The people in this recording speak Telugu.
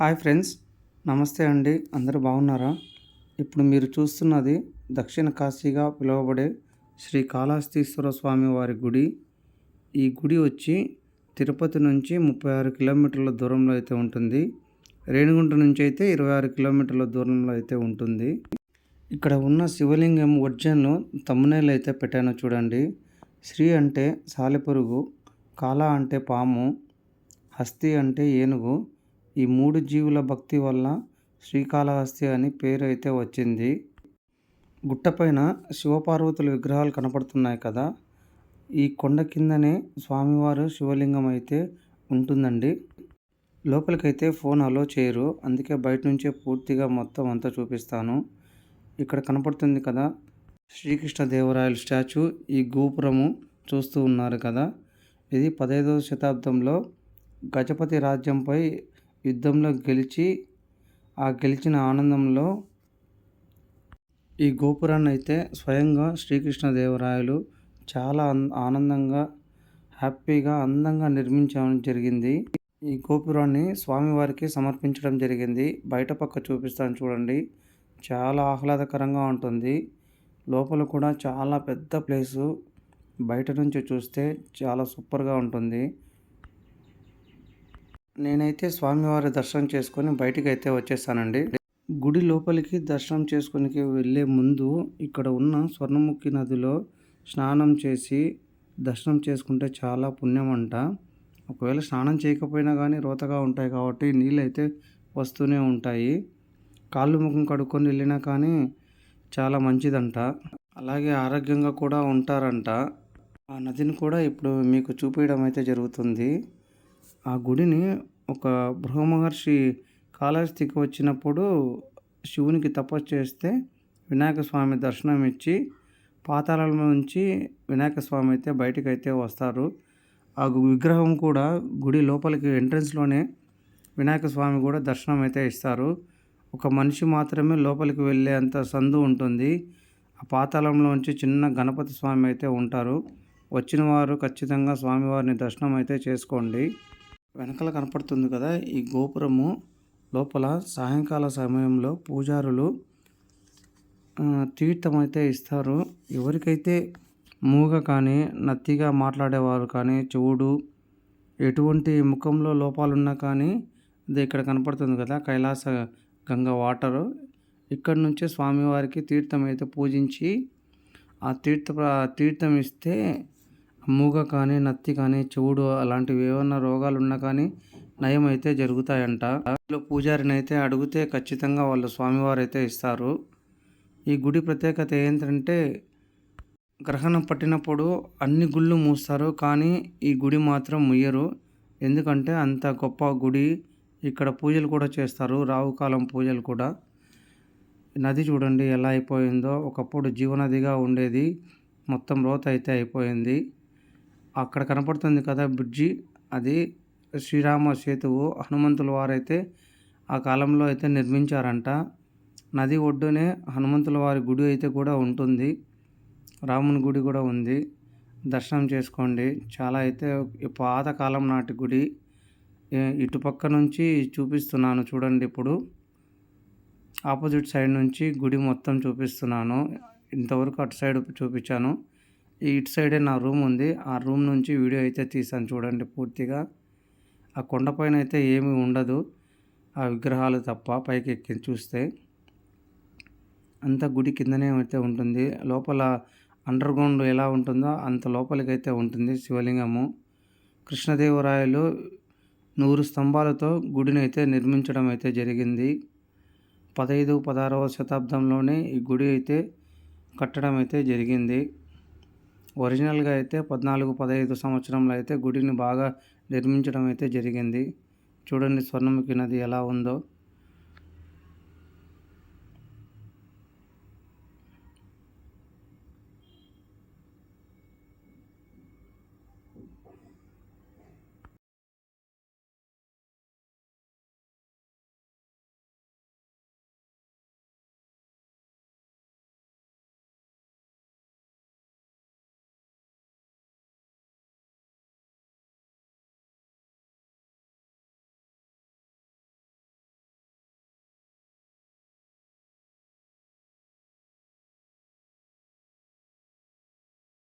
హాయ్ ఫ్రెండ్స్ నమస్తే అండి. అందరూ బాగున్నారా? ఇప్పుడు మీరు చూస్తున్నది దక్షిణ కాశీగా పిలువబడే శ్రీ కాళహస్తీశ్వర స్వామి వారి గుడి. ఈ గుడి వచ్చి తిరుపతి నుంచి ముప్పై ఆరు కిలోమీటర్ల దూరంలో అయితే ఉంటుంది. రేణిగుంట నుంచి అయితే ఇరవై ఆరు కిలోమీటర్ల దూరంలో అయితే ఉంటుంది. ఇక్కడ ఉన్న శివలింగం ఒరిజినల్ తమ్మునేలు అయితే పెట్టాను చూడండి. శ్రీ అంటే సాలెపురుగు కాల అంటే పాము హస్తి అంటే ఏనుగు ఈ మూడు జీవుల భక్తి వల్ల శ్రీకాళహస్తి అని పేరు అయితే వచ్చింది. గుట్టపైన శివపార్వతుల విగ్రహాలు కనపడుతున్నాయి కదా. ఈ కొండ కిందనే స్వామివారు శివలింగం అయితే ఉంటుందండి. లోపలికైతే ఫోన్ అలో చేయరు. అందుకే బయట నుంచే పూర్తిగా మొత్తం అంతా చూపిస్తాను. ఇక్కడ కనపడుతుంది కదా శ్రీకృష్ణ దేవరాయల స్టాచ్యూ. ఈ గోపురము చూస్తూ ఉన్నారు కదా. ఇది పదహైదవ శతాబ్దంలో గజపతి రాజ్యంపై యుద్ధంలో గెలిచి ఆ గెలిచిన ఆనందంలో ఈ గోపురాన్ని అయితే స్వయంగా శ్రీకృష్ణదేవరాయలు చాలా ఆనందంగా హ్యాపీగా అందంగా నిర్మించడం జరిగింది. ఈ గోపురాన్ని స్వామివారికి సమర్పించడం జరిగింది. బయట పక్క చూపిస్తాను చూడండి. చాలా ఆహ్లాదకరంగా ఉంటుంది. లోపల కూడా చాలా పెద్ద ప్లేసు. బయట నుంచి చూస్తే చాలా సూపర్గా ఉంటుంది. నేనైతే స్వామివారి దర్శనం చేసుకొని బయటికి అయితే వచ్చేసానండి. గుడి లోపలికి దర్శనం చేసుకుని వెళ్ళే ముందు ఇక్కడ ఉన్న స్వర్ణముఖి నదిలో స్నానం చేసి దర్శనం చేసుకుంటే చాలా పుణ్యం అంట ఒకవేళ స్నానం చేయకపోయినా కానీ రోతగా ఉంటాయి కాబట్టి నీళ్ళు అయితే వస్తూనే ఉంటాయి. కాళ్ళు ముఖం కడుక్కొని వెళ్ళినా కానీ చాలా మంచిదంట. అలాగే ఆరోగ్యంగా కూడా ఉంటారంట. ఆ నదిని కూడా ఇప్పుడు మీకు చూపించడం అయితే జరుగుతుంది. ఆ గుడిని ఒక బృహమహర్షి కాళహస్తికి వచ్చినప్పుడు శివునికి తపస్సు చేస్తే వినాయక స్వామి దర్శనం ఇచ్చి పాతాళం నుంచి వినాయక స్వామి అయితే బయటికి అయితే వస్తారు. ఆ విగ్రహం కూడా గుడి లోపలికి ఎంట్రన్స్లోనే వినాయక స్వామి కూడా దర్శనం అయితే ఇస్తారు. ఒక మనిషి మాత్రమే లోపలికి వెళ్ళే అంత సందు ఉంటుంది. ఆ పాతాళంలోంచి చిన్న గణపతి స్వామి అయితే ఉంటారు. వచ్చిన వారు ఖచ్చితంగా స్వామివారిని దర్శనం అయితే చేసుకోండి. వెనకాల కనపడుతుంది కదా ఈ గోపురము. లోపల సాయంకాల సమయంలో పూజారులు తీర్థం అయితే ఇస్తారు. ఎవరికైతే మూగ కానీ నత్తిగా మాట్లాడేవారు కానీ చెవుడు ఎటువంటి ముఖంలో లోపాలున్నా కానీ అది ఇక్కడ కనపడుతుంది కదా కైలాస గంగ వాటరు. ఇక్కడ నుంచే స్వామివారికి తీర్థం అయితే పూజించి ఆ తీర్థ తీర్థం ఇస్తే మూగ కానీ నత్తి కానీ చెవుడు అలాంటివి ఏమన్నా రోగాలు ఉన్నా కానీ నయం అయితే జరుగుతాయంట. పూజారిని అయితే అడిగితే ఖచ్చితంగా వాళ్ళు స్వామివారు అయితే ఇస్తారు. ఈ గుడి ప్రత్యేకత ఏంటంటే గ్రహణం పట్టినప్పుడు అన్ని గుళ్ళు మూస్తారు కానీ ఈ గుడి మాత్రం ముయ్యరు. ఎందుకంటే అంత గొప్ప గుడి ఇక్కడ పూజలు కూడా చేస్తారు రావుకాలం పూజలు కూడా. నది చూడండి ఎలా అయిపోయిందో ఒకప్పుడు జీవనదిగా ఉండేది మొత్తం రోత అయితే అయిపోయింది. అక్కడ కనపడుతుంది కదా బ్రిడ్జి. అది శ్రీరామ సేతువు హనుమంతుల వారైతే ఆ కాలంలో అయితే నిర్మించారంట. నది ఒడ్డునే హనుమంతుల వారి గుడి అయితే కూడా ఉంటుంది. రాముని గుడి కూడా ఉంది. దర్శనం చేసుకోండి. చాలా అయితే పాతకాలం నాటి గుడి. ఇటుపక్క నుంచి చూపిస్తున్నాను చూడండి ఇప్పుడు. ఆపోజిట్ సైడ్ నుంచి గుడి మొత్తం చూపిస్తున్నాను. ఇంతవరకు అటు సైడ్ చూపించాను. ఇటు సైడే నా రూమ్ ఉంది. ఆ రూమ్ నుంచి వీడియో అయితే తీసాను చూడండి పూర్తిగా. ఆ కొండపైన అయితే ఏమీ ఉండదు. ఆ విగ్రహాలు తప్ప పైకి ఎక్కి చూస్తే. అంత గుడి కిందనే అయితే ఉంటుంది. లోపల అండర్ గ్రౌండ్ ఎలా ఉంటుందో అంత లోపలికి అయితే ఉంటుంది శివలింగము. కృష్ణదేవరాయలు నూరు స్తంభాలతో గుడిని అయితే నిర్మించడం అయితే జరిగింది. పదహైదు పదహారవ శతాబ్దంలోనే ఈ గుడి అయితే కట్టడం అయితే జరిగింది. ఒరిజినల్గా అయితే పద్నాలుగు పదహైదు సంవత్సరంలో అయితే గుడిని బాగా నిర్మించడం అయితే జరిగింది. చూడండి స్వర్ణముఖి నది ఎలా ఉందో.